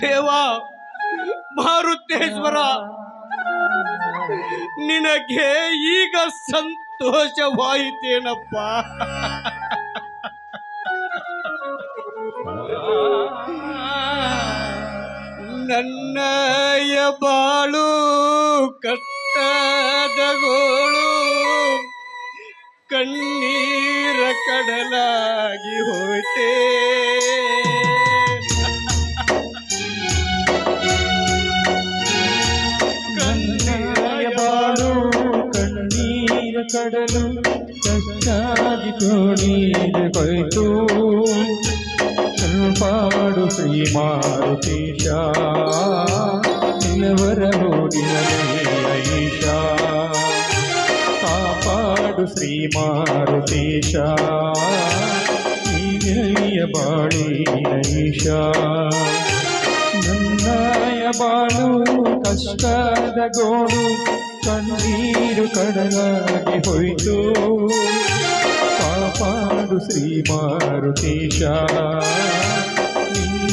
ದೇವ ಮಾರುತೇಶ್ವರ ನಿನಗೆ ಈಗ ಸಂತೋಷವಾಯಿತೇನಪ್ಪ? ನನ್ನ ಬಾಳು ಕಟ್ಟದ ಗೋಳು ಕಣ್ಣೀರ ಕಡಲಾಗಿ ಹೋಯ್ತೇ. ಕಡಲು ಕಷ್ಟಾಗಿ ಕೋಣೀರು ಕೊಯ್ತು ಪಾಡು ಶ್ರೀ ಮಾರುತೀಶ ನಿನ್ನವರ ಹೋಗಿನ ಐಶ ಕಾಪಾಡು ಶ್ರೀ ಮಾರುತೀಶ ನೀನೆಯ ಬಾಳಿ ಐಶ ನನ್ನಯ ಬಾಳು ಕಷ್ಟದ ಗೋಡು ಕಣ್ಣೀರು ಕಡಲಾಗಿ ಹೋಯಿತು. ಕಾಪಾಡು ಶ್ರೀ ಮಾರುತೀಶ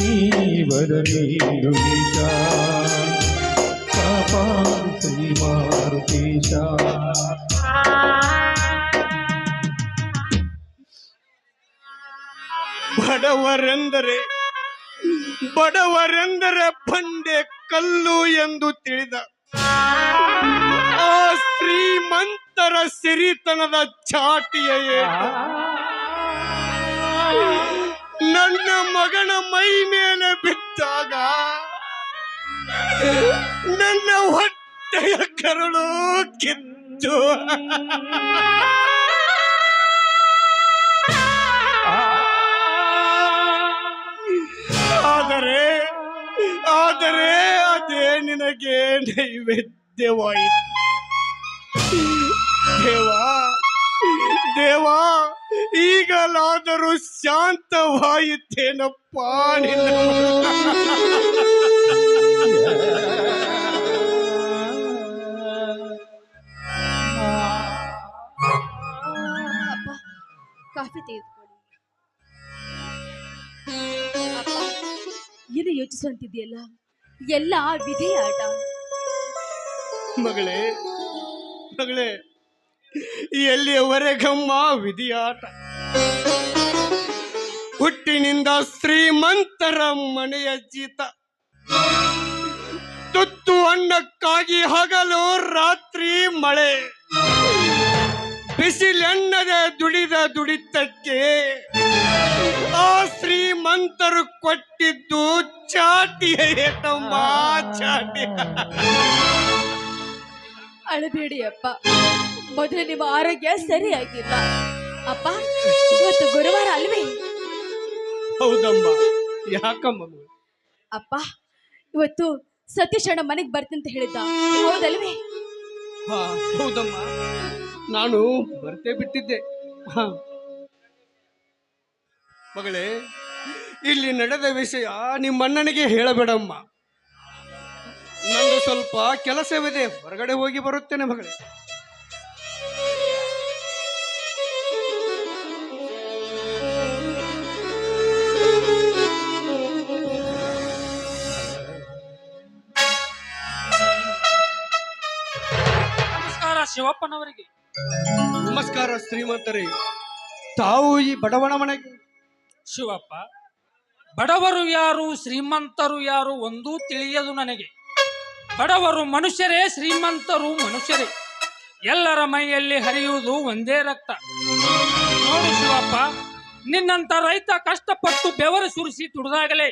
ನೀವರ ನೀರು ಈಶ ಶ್ರೀ ಮಾರುತೀಶ ಬಡವರೆಂದರೆ ಬಡವರೆಂದರೆ ಬಂಡೆ ಕಲ್ಲು ಎಂದು ತಿಳಿದ. ಶ್ರೀಮಂತರ ಸಿರಿತನದ ಚಾಟಿಯ ನನ್ನ ಮಗನ ಮೈ ಮೇಲೆ ಬಿದ್ದಾಗ ನನ್ನ ಹೊಟ್ಟೆಯ ಕರಳು ಕಿತ್ತು. ಆದರೆ ಆದರೆ ಅದೇ ನಿನಗೆ ನೈವೇದ್ಯವಾಯಿತು. ದೇವಾ ದೇವಾ ಈಗಲಾದರೂ ಶಾಂತವಾಯಿತೇನಪ್ಪ ನಿನ್ನ ಕಾಫಿ ತೆಗೆದುಕೊಳ್ಳಿ. ಏನು ಯೋಚಿಸುವಂತಿದೆಯಲ್ಲ ಎಲ್ಲ ವಿಧಿ ಆಟ. ಮಗಳೇ ಮಗಳೇ ಎಲ್ಲಿಯವರೆಗಮ್ಮ ವಿಧಿಯಾಟ? ಹುಟ್ಟಿನಿಂದ ಶ್ರೀಮಂತರ ಮನೆಯ ಜೀತ. ತುತ್ತು ಅನ್ನಕ್ಕಾಗಿ ಹಗಲು, ರಾತ್ರಿ ಮಳೆ. ಬಿಸಿಲೆಣ್ಣದ ದುಡಿದ ದುಡಿತಕ್ಕೆ ಆ ಶ್ರೀಮಂತರು ಕೊಟ್ಟಿದ್ದು ಚಾಟಿಯ ತಮ್ಮ ಚಾಟಿ. ಅಳಬೇಡಿ ಅಪ್ಪ ಮೊದಲು ನಿಮ್ಮ ಆರೋಗ್ಯ ಸರಿಯಾಗಿಲ್ಲ. ಅಪ್ಪ ಇವತ್ತು ಗುರುವಾರ ಅಲ್ವೇ? ಹೌದಮ್ಮ. ಯಾಕಮ್ಮ ಅಪ್ಪ ಇವತ್ತು ಸತೀಶ್ ಅಣ್ಣ ಮನೆಗೆ ಬರ್ತೀನಿ ಅಂತ ಹೇಳಿದ್ದ. ಹೌದಲ್ವೇ? ಹಾ ಹೌದಮ್ಮ. ನಾನು ಬರ್ತೇ ಬಿಟ್ಟಿದ್ದೆ. ಹಾ. ಮಗಳೇ ಇಲ್ಲಿ ನಡೆದ ವಿಷಯ ನಿಮ್ಮಣ್ಣನಿಗೆ ಹೇಳಬೇಡಮ್ಮ. ನಂದು ಸ್ವಲ್ಪ ಕೆಲಸವಿದೆ. ಹೊರಗಡೆ ಹೋಗಿ ಬರುತ್ತೇನೆ ಮಗಳೇ. ನಮಸ್ಕಾರ ಶಿವಪ್ಪನವರಿಗೆ. ನಮಸ್ಕಾರ ಶ್ರೀಮಂತರೇ. ತಾವು ಈ ಬಡವಣ ಮನೆಗೆ? ಶಿವಪ್ಪ ಬಡವರು ಯಾರು ಶ್ರೀಮಂತರು ಯಾರು ಒಂದೂ ತಿಳಿಯದು ನನಗೆ. ಬಡವರು ಮನುಷ್ಯರೇ, ಶ್ರೀಮಂತರು ಮನುಷ್ಯರೇ. ಎಲ್ಲರ ಮೈಯಲ್ಲಿ ಹರಿಯುವುದು ಒಂದೇ ರಕ್ತ. ನೋಡು ಶಿವಪ್ಪ ನಿನ್ನಂತ ರೈತ ಕಷ್ಟಪಟ್ಟು ಬೆವರು ಸುರಿಸಿ ದುಡಿದಾಗಲೇ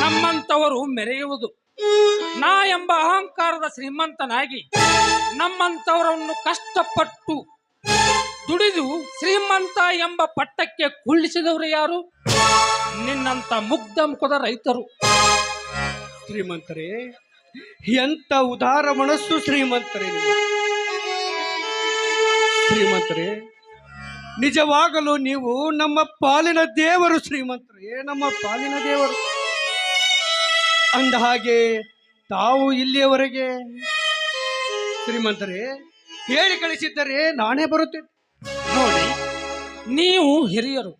ನಮ್ಮಂತವರು ಮೆರೆಯುವುದು. ನಾ ಎಂಬ ಅಹಂಕಾರದ ಶ್ರೀಮಂತನಾಗಿ ನಮ್ಮಂತವರನ್ನು ಕಷ್ಟಪಟ್ಟು ದುಡಿದು ಶ್ರೀಮಂತ ಎಂಬ ಪಟ್ಟಕ್ಕೆ ಕುಳ್ಳಿಸಿದವರು ಯಾರು? ನಿನ್ನಂತ ಮುಗ್ಧ ಮುಖದ ರೈತರು. ಶ್ರೀಮಂತರೇ ಎಂತ ಉದಾರ ಮನಸ್ಸು ಶ್ರೀಮಂತರೇ ಶ್ರೀಮಂತರಿ ಶ್ರೀಮಂತರೇ, ನಿಜವಾಗಲೂ ನೀವು ನಮ್ಮ ಪಾಲಿನ ದೇವರು ಶ್ರೀಮಂತರೇ. ನಮ್ಮ ಪಾಲಿನ ದೇವರು. ಅಂದ ಹಾಗೆ ತಾವು ಇಲ್ಲಿಯವರೆಗೆ ಶ್ರೀಮಂತರೇ, ಹೇಳಿ ಕಳಿಸಿದ್ದರೆ ನಾನೇ ಬರುತ್ತೇನೆ. ನೋಡಿ, ನೀವು ಹಿರಿಯರು,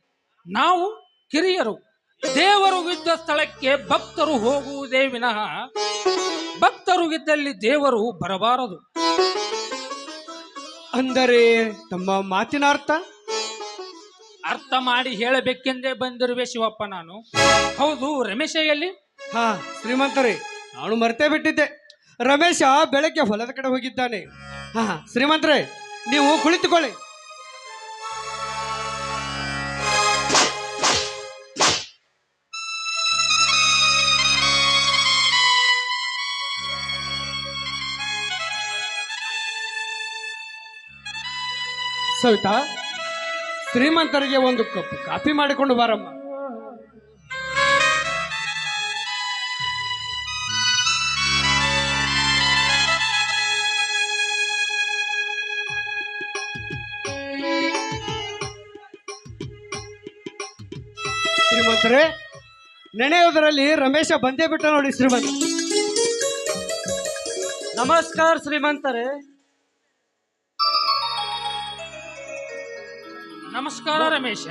ನಾವು ಕಿರಿಯರು. ದೇವರು ಇದ್ದ ಸ್ಥಳಕ್ಕೆ ಭಕ್ತರು ಹೋಗುವುದೇ ವಿನಃ ಭಕ್ತರು ಇದ್ದಲ್ಲಿ ದೇವರು ಬರಬಾರದು. ಅಂದರೆ ತಮ್ಮ ಮಾತಿನ ಅರ್ಥ? ಅರ್ಥ ಮಾಡಿ ಹೇಳಬೇಕೆಂದೇ ಬಂದಿರುವೆ ಶಿವಪ್ಪ ನಾನು. ಹೌದು ರಮೇಶ ಎಲ್ಲಿ? ಹಾ ಶ್ರೀಮಂತರೇ ನಾನು ಮರ್ತೇ ಬಿಟ್ಟಿದ್ದೆ. ರಮೇಶ ಬೆಳಗ್ಗೆ ಹೊಲದ ಕಡೆ ಹೋಗಿದ್ದಾನೆ. ಹಾ ಶ್ರೀಮಂತರೇ ನೀವು ಕುಳಿತುಕೊಳ್ಳಿ. ಸವಿತಾ, ಶ್ರೀಮಂತರಿಗೆ ಒಂದು ಕಪ್ ಕಾಫಿ ಮಾಡಿಕೊಂಡು ಬಾರಮ್ಮ. ಶ್ರೀಮಂತರೇ, ನೆನೆಯುವುದರಲ್ಲಿ ರಮೇಶ ಬಂದೇ ಬಿಟ್ಟ ನೋಡಿ ಶ್ರೀಮಂತ. ನಮಸ್ಕಾರ ಶ್ರೀಮಂತರೇ. ನಮಸ್ಕಾರ ರಮೇಶ.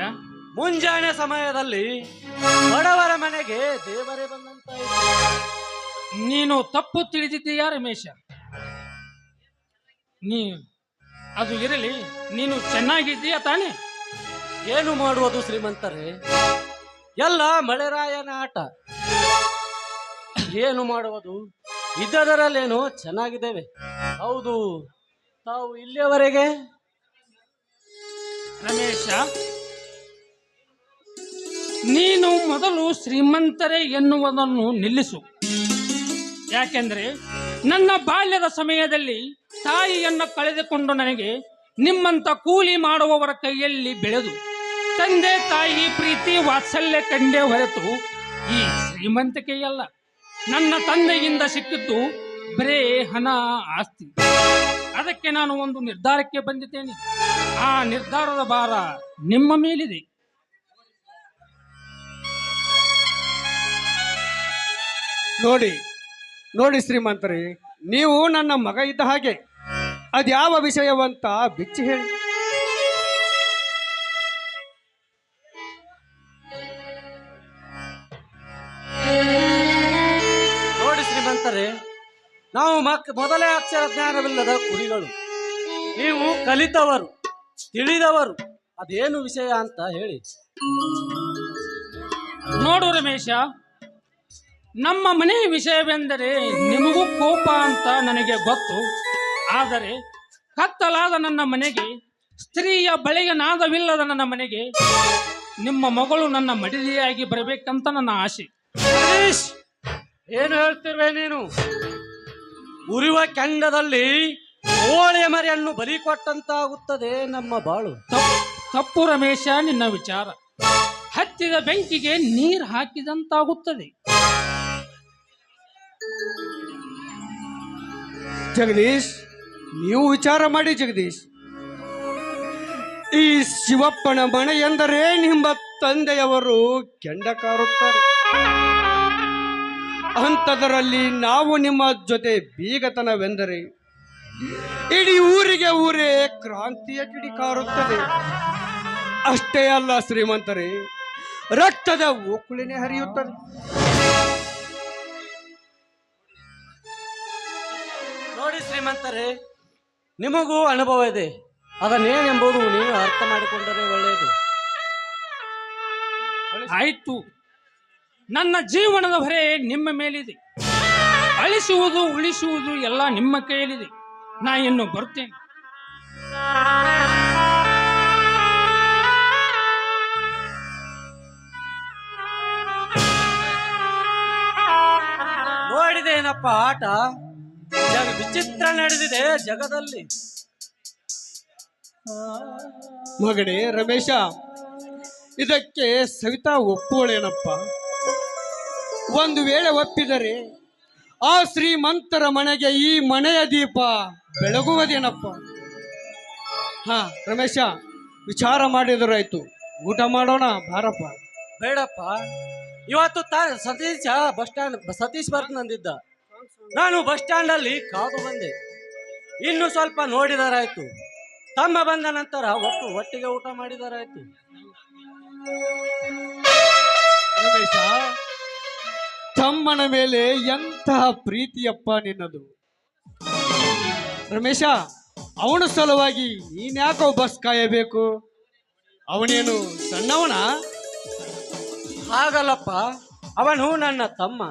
ಮುಂಜಾನೆ ಸಮಯದಲ್ಲಿ ಬಡವರ ಮನೆಗೆ ದೇವರೇ ಬಂದಂತಾಯಿತು ನೀನು ತಪ್ಪು ತಿಳಿದಿದ್ದೀಯಾ ರಮೇಶ? ನೀ ಅದು ಇರಲಿ ನೀನು ಚೆನ್ನಾಗಿದ್ದೀಯಾ ತಾನೇ? ಏನು ಮಾಡುವುದು ಶ್ರೀಮಂತರೇ? ಎಲ್ಲ ಮಳೆರಾಯನ ಆಟ. ಏನು ಮಾಡುವುದು? ಇದ್ದದರಲ್ಲೇನು ಚೆನ್ನಾಗಿದ್ದೇವೆ. ಹೌದು ತಾವು ಇಲ್ಲಿಯವರೆಗೆ ರಮೇಶ, ನೀನು ಮೊದಲು ಶ್ರೀಮಂತರೇ ಎನ್ನುವುದನ್ನು ನಿಲ್ಲಿಸು. ಯಾಕೆಂದರೆ ನನ್ನ ಬಾಲ್ಯದ ಸಮಯದಲ್ಲಿ ತಾಯಿಯನ್ನು ಕಳೆದುಕೊಂಡು ನನಗೆ ನಿಮ್ಮಂತ ಕೂಲಿ ಮಾಡುವವರ ಕೈಯಲ್ಲಿ ಬೆಳೆದು, ತಂದೆ ತಾಯಿ ಪ್ರೀತಿ ವಾತ್ಸಲ್ಯ ಕಂಡೇ ಹೊರತು ಈ ಶ್ರೀಮಂತಿಕೆಯಲ್ಲ. ನನ್ನ ತಂದೆಯಿಂದ ಸಿಕ್ಕಿದ್ದು ಬರೇ ಹಣ ಆಸ್ತಿ. ಅದಕ್ಕೆ ನಾನು ಒಂದು ನಿರ್ಧಾರಕ್ಕೆ ಬಂದಿದ್ದೇನೆ. ಆ ನಿರ್ಧಾರದ ಭಾರ ನಿಮ್ಮ ಮೇಲಿದೆ. ನೋಡಿ ನೋಡಿ ಶ್ರೀಮಂತರೇ ನೀವು ನನ್ನ ಮಗ ಇದ್ದ ಹಾಗೆ ಅದ್ಯಾವ ವಿಷಯವಂತ ಬಿಚ್ಚಿ ಹೇಳಿ. ನೋಡಿ ಶ್ರೀಮಂತರೇ ನಾವು ಮಕ್ ಮೊದಲೇ ಅಕ್ಷರ ಜ್ಞಾನವಿಲ್ಲದ ಕುರಿಗಳು. ನೀವು ಕಲಿತವರು. ತಿಳಿದವರು. ಅದೇನು ವಿಷಯ ಅಂತ ಹೇಳಿ. ನೋಡು ರಮೇಶ, ನಮ್ಮ ಮನೆ ವಿಷಯವೆಂದರೆ ನಿಮಗೂ ಕೋಪ ಅಂತ ನನಗೆ ಗೊತ್ತು. ಆದರೆ ಕತ್ತಲಾದ ನನ್ನ ಮನೆಗೆ, ಸ್ತ್ರೀಯ ಬಳಿಗೆ ನಾದವಿಲ್ಲದ ನನ್ನ ಮನೆಗೆ, ನಿಮ್ಮ ಮಗಳು ನನ್ನ ಮಡಿಲಿಯಾಗಿ ಬರಬೇಕಂತ ನನ್ನ ಆಸೆ. ಏನು ಹೇಳ್ತಿರ್ವೆ ನೀನು? ಉರಿವ ಕೆಂಡದಲ್ಲಿ ಕೋಳಿ ಮರಿಯನ್ನು ಬಲಿ ಕೊಟ್ಟಂತಾಗುತ್ತದೆ ನಮ್ಮ ಬಾಳು. ತಪ್ಪು ತಪ್ಪು ರಮೇಶ ನಿನ್ನ ವಿಚಾರ. ಹತ್ತಿದ ಬೆಂಕಿಗೆ ನೀರು ಹಾಕಿದಂತಾಗುತ್ತದೆ. ಜಗದೀಶ್ ನೀವು ವಿಚಾರ ಮಾಡಿ ಜಗದೀಶ್. ಈ ಶಿವಪ್ಪನ ಮನೆ ಎಂದರೆ ನಿಮ್ಮ ತಂದೆಯವರು ಕೆಂಡ ಕಾರುತ್ತಾರೆ ಅಂಥದರಲ್ಲಿ ನಾವು ನಿಮ್ಮ ಜೊತೆ ಬೀಗತನವೆಂದರೆ ಇಡೀ ಊರಿಗೆ ಊರೇ ಕ್ರಾಂತಿಯ ಕಿಡಿ ಕಾರುತ್ತದೆ. ಅಷ್ಟೇ ಅಲ್ಲ ಶ್ರೀಮಂತರೇ ರಕ್ತದ ಓಕುಳಿನೇ ಹರಿಯುತ್ತದೆ. ನೋಡಿ ಶ್ರೀಮಂತರೇ ನಿಮಗೂ ಅನುಭವ ಇದೆ. ಅದನ್ನೇನೆಂಬುದು ನೀವು ಅರ್ಥ ಮಾಡಿಕೊಂಡರೆ ಒಳ್ಳೆಯದು. ಆಯ್ತು. ನನ್ನ ಜೀವನದ ಹೊರೆ ನಿಮ್ಮ ಮೇಲಿದೆ. ಅಳಿಸುವುದು ಉಳಿಸುವುದು ಎಲ್ಲ ನಿಮ್ಮ ಕೈಯಲ್ಲಿದೆ. ನಾ ಇನ್ನು ಬರ್ತೇನೆ. ನೋಡಿದೇನಪ್ಪ ಆಟ? ಜಗ ವಿಚಿತ್ರ ನಡೆದಿದೆ ಜಗದಲ್ಲಿ. ಮಗಡೆ ರಮೇಶ, ಇದಕ್ಕೆ ಸವಿತಾ ಒಪ್ಪುವಳೇನಪ್ಪ? ಒಂದು ವೇಳೆ ಒಪ್ಪಿದರೆ ಆ ಶ್ರೀಮಂತರ ಮನೆಗೆ ಈ ಮನೆಯ ದೀಪ ಬೆಳಗುವುದೇನಪ್ಪ? ಹಾ ರಮೇಶ ವಿಚಾರ ಮಾಡಿದ್ರಾಯ್ತು. ಊಟ ಮಾಡೋಣ ಬಾರಪ್ಪ. ಬೇಡಪ್ಪ. ಇವತ್ತು ತಾ ಸತೀಶ ಬಸ್ ಸ್ಟ್ಯಾಂಡ್ ಸತೀಶ್ ಬರ್ತಾನಂದಿದ್ದ ನಾನು ಬಸ್ ಸ್ಟ್ಯಾಂಡಲ್ಲಿ ಕಾದು ಬಂದೆ. ಇನ್ನು ಸ್ವಲ್ಪ ನೋಡಿದರಾಯ್ತು. ತಮ್ಮ ಬಂದ ನಂತರ ಒಟ್ಟು ಒಟ್ಟಿಗೆ ಊಟ ಮಾಡಿದರಾಯ್ತು. ರಮೇಶ ತಮ್ಮನ ಮೇಲೆ ಎಂತಹ ಪ್ರೀತಿಯಪ್ಪ ನಿನ್ನದು? ರಮೇಶ, ಅವನ ಸಲುವಾಗಿ ನೀನ್ಯಾಕೋ ಬಸ್ ಕಾಯಬೇಕು? ಅವನೇನು ಸಣ್ಣವನ? ಹಾಗಲ್ಲಪ್ಪ, ಅವನು ನನ್ನ ತಮ್ಮ.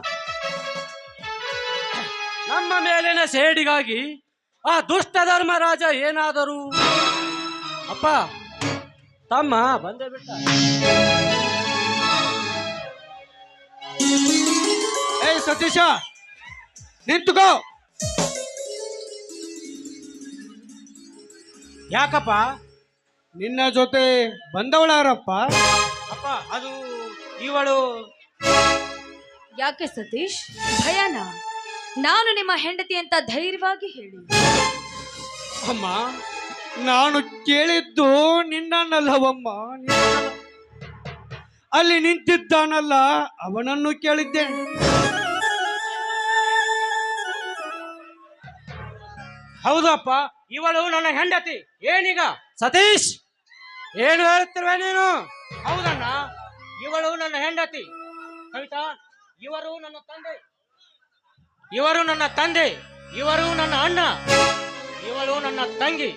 ನಮ್ಮ ಮೇಲಿನ ಸೇಡಿಗಾಗಿ ಆ ದುಷ್ಟ ಧರ್ಮರಾಜ ಏನಾದರೂ? ಅಪ್ಪ, ತಮ್ಮ ಬಂದೇ ಬಿಟ್ಟ. ಏ ಸತೀಶ, ನಿಂತುಕೋ. ಯಾಕಪ್ಪ? ನಿನ್ನ ಜೊತೆ ಬಂದವಳಾರಪ್ಪ. ಅಪ್ಪ ಅದು ಇವಳು? ಯಾಕೆ ಸತೀಶ್? ಭಯನ? ನಾನು ನಿಮ್ಮ ಹೆಂಡತಿ ಅಂತ ಧೈರ್ಯವಾಗಿ ಹೇಳಿ. ಅಮ್ಮ ನಾನು ಕೇಳಿದ್ದು ನಿನ್ನನ್ನಲ್ಲವಮ್ಮ. ನಿನ್ನನ್ನ. ಅಲ್ಲಿ ನಿಂತಿದ್ದಾನಲ್ಲ ಅವನನ್ನು ಕೇಳಿದ್ದೆ. ಹೌದು ಅಪ್ಪ ಇವಳು ನನ್ನ ಹೆಂಡತಿ. ಏನೀಗ? ಸತೀಶ್! ಏನು ಹೇಳುತ್ತಿರುವ ನೀನು? ಹೌದಣ್ಣ ಇವಳು ನನ್ನ ಹೆಂಡತಿ. ಕವಿತಾ ಇವರು ನನ್ನ ತಂದೆ. ಇವರು ನನ್ನ ತಂದೆ ಇವರು ನನ್ನ ಅಣ್ಣ. ಇವಳು ನನ್ನ ತಂಗಿ.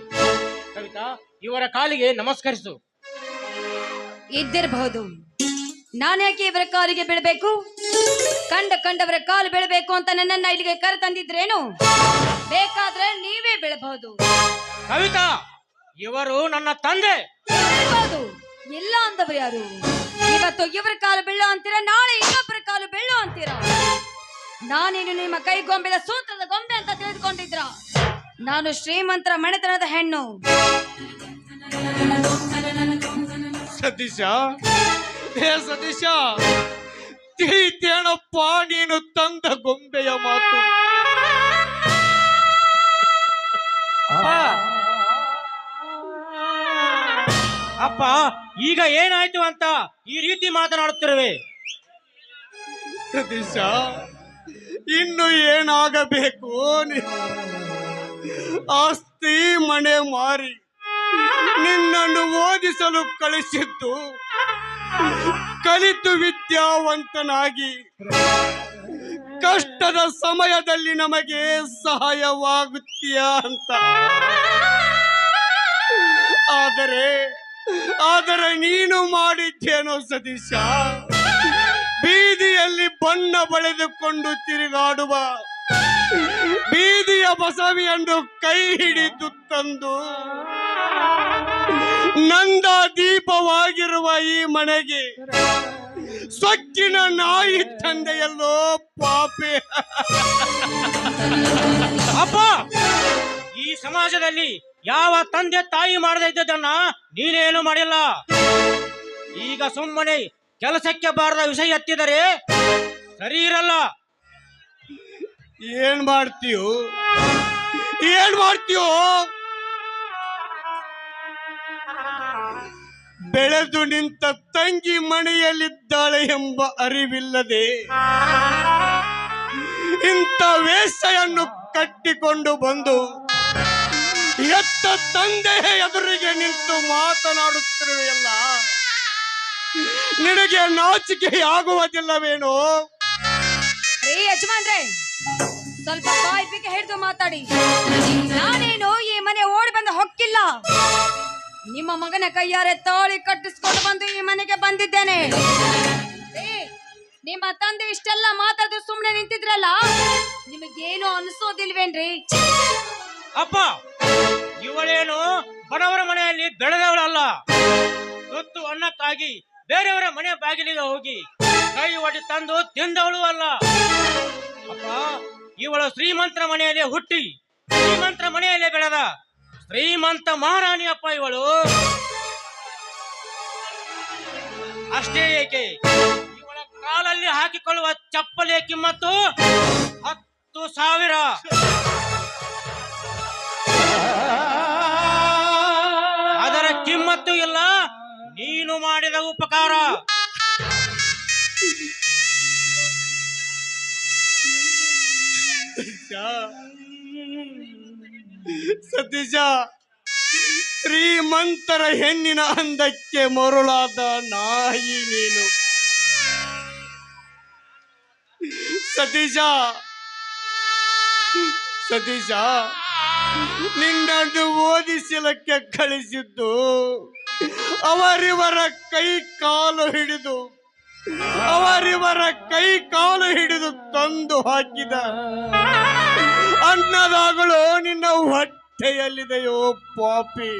ಕವಿತಾ ಇವರ ಕಾಲಿಗೆ ನಮಸ್ಕರಿಸು. ಇದ್ದಿರಬಹುದು. ನಾನ್ಯಾಕೆ ಇವರ ಕಾಲಿಗೆ ಬೀಳಬೇಕು? ಕಂಡ ಕಂಡವರ ಕಾಲು ಬೆಳಬೇಕು ಅಂತ ನನ್ನನ್ನ ಇಲ್ಲಿಗೆ ಕರೆ ತಂದಿದ್ರೇನು ಬೇಕಾದ್ರೆ ನೀವೇ ಬೆಳಬಹುದು. ಕವಿತಾ ಇವರು ನನ್ನ ತಂದೆ. ಬೀಳ್ಬಹುದು. ಇಲ್ಲ ಅಂದವರು ಯಾರು? ಇವತ್ತು ಇವರ ಕಾಲು ಬೆಳ್ಳು ಅಂತೀರಾ? ನಾಳೆ ಇನ್ನೊಬ್ಬರ ಕಾಲು ಬೆಳ್ಳು ಅಂತೀರಾ? ನಾನೇನು ನಿಮ್ಮ ಕೈ ಗೊಂಬೆದ ಸೂತ್ರದ ಗೊಂಬೆ ಅಂತ ತಿಳಿದುಕೊಂಡಿದ್ರ? ನಾನು ಶ್ರೀಮಂತರ ಮನೆತನದ ಹೆಣ್ಣು. ಸತೀಶ ಸತೀಶ ತಿಳಿತೇನಪ್ಪ ನೀನು ತಂದ ಗೊಂಬೆಯ ಮಾತು. ಅಪ್ಪ. ಈಗ ಏನಾಯ್ತು ಅಂತ ಈ ರೀತಿ ಮಾತನಾಡುತ್ತಿರುವೆ? ಸತೀಶ ಇನ್ನು ಏನಾಗಬೇಕು? ನಿ- ಆಸ್ತಿ ಮನೆ ಮಾರಿ ನಿನ್ನನ್ನು ಓದಿಸಲು ಕಳಿಸಿದ್ದು ಕಲಿತು ವಿದ್ಯಾವಂತನಾಗಿ, ಕಷ್ಟದ ಸಮಯದಲ್ಲಿ ನಮಗೆ ಸಹಾಯವಾಗುತ್ತೀಯ ಅಂತ. ಆದರೆ ಆದರೆ ನೀನು ಮಾಡಿದ್ದೇನೋ ಸತೀಶ? ಬೀದಿಯಲ್ಲಿ ಬಣ್ಣ ಬಳೆದುಕೊಂಡು ತಿರುಗಾಡುವ, ಬೀದಿಯ ಬಸವಿಯನ್ನು ಕೈ ಹಿಡಿದು ತಂದು ನಂದ ದೀಪವಾಗಿರುವ ಈ ಮನೆಗೆ ಸೊಕ್ಕಿನ ನಾಯಿ ತಂದೆಯಲ್ಲೋ ಪಾಪೆ. ಅಪ್ಪ, ಈ ಸಮಾಜದಲ್ಲಿ ಯಾವ ತಂದೆ ತಾಯಿ ಮಾಡದೇ ಇದ್ದದನ್ನ ನೀನೇನು ಮಾಡಿಲ್ಲ? ಈಗ ಸುಮ್ಮನೆ ಕೆಲಸಕ್ಕೆ ಬಾರದ ವಿಷಯ ಎತ್ತಿದರೆ ಸರಿ ಇರಲ್ಲ. ಏನ್ ಮಾಡ್ತೀಯೋ? ಏನ್ ಮಾಡ್ತೀಯೋ? ಬೆಳೆದು ನಿಂತ ತಂಗಿ ಮನೆಯಲ್ಲಿದ್ದಾಳೆ ಎಂಬ ಅರಿವಿಲ್ಲದೆ ಇಂಥ ವೇಷವನ್ನು ಕಟ್ಟಿಕೊಂಡು ಬಂದು ಎತ್ತ ತಂದೆ ಎದುರಿಗೆ ನಿಂತು ಮಾತನಾಡುತ್ತಿರುವೆಯಲ್ಲ? ನಿನಗೆ ನಾಚಿಕೆ ಆಗುವುದಿಲ್ಲವೇನೋ ಸ್ವಲ್ಪ ಬಾಯ್ಬಿಗೆ ಹಿಡಿದು ಮಾತಾಡಿ. ನಾನೇನು ಈ ಮನೆ ಓಡಿ ಬಂದ ಹೊಕ್ಕಿಲ್ಲ? ನಿಮ್ಮ ಮಗನ ಕೈಯಾರೆ ತಾಳಿ ಕಟ್ಟಿಸ್ಕೊಂಡು ಬಂದು ಈ ಮನೆಗೆ ಬಂದಿದ್ದೇನೆ. ನಿಮ್ಮ ತಂದೆ ಇಷ್ಟೆಲ್ಲ ಮಾತಾಡಿದ್ರು ಸುಮ್ಮನೆ ನಿಂತಿದ್ರಲ್ಲ? ನಿಮಗೇನು ಅನಿಸೋದಿಲ್ವೇನ್ರಿ? ಅಪ್ಪ, ಇವಳೇನು ಬಡವರ ಮನೆಯಲ್ಲಿ ಬೆಳೆದವಳಲ್ಲ. ತುತ್ತು ಅನ್ನಕ್ಕಾಗಿ ಬೇರೆಯವರ ಮನೆ ಬಾಗಿಲಿಗೆ ಹೋಗಿ ಕೈ ಒಡಿ ತಂದು ತಿಂದವಳು ಅಲ್ಲ. ಅಪ್ಪ, ಇವಳು ಶ್ರೀಮಂತರ ಮನೆಯಲ್ಲಿ ಹುಟ್ಟಿ, ಶ್ರೀಮಂತರ ಮನೆಯಲ್ಲೇ ಬೆಳೆದ ಶ್ರೀಮಂತ ಮಹಾರಾಣಿ ಅಪ್ಪ ಇವಳು. ಅಷ್ಟೇ ಏಕೆ? ಇವಳ ಕಾಲಲ್ಲಿ ಹಾಕಿಕೊಳ್ಳುವ ಚಪ್ಪಲಿಯ ಕಿಮ್ಮತ್ತು ಹತ್ತು ಸಾವಿರ. ಅದರ ಕಿಮ್ಮತ್ತು ಇಲ್ಲ. ನೀನು ಮಾಡಿದ ಉಪಕಾರ. ಸತೀಶ, ಶ್ರೀಮಂತರ ಹೆಣ್ಣಿನ ಅಂದಕ್ಕೆ ಮರುಳಾದ ನಾಯಿ ನೀನು. ಸತೀಶ ಸತೀಶ, ನಿನ್ನನ್ನು ಓದಿಸಲಕ್ಕೆ ಕಳಿಸಿದ್ದು, ಅವರಿವರ ಕೈ ಕಾಲು ಹಿಡಿದು, ಅವರಿವರ ಕೈ ಕಾಲು ಹಿಡಿದು ತಂದು ಹಾಕಿದ. ಅನ್ನದಾಗಳು ನಿನ್ನ ಹೊಟ್ಟೆಯಲ್ಲಿದೆಯೋ ಪಾಪಿ.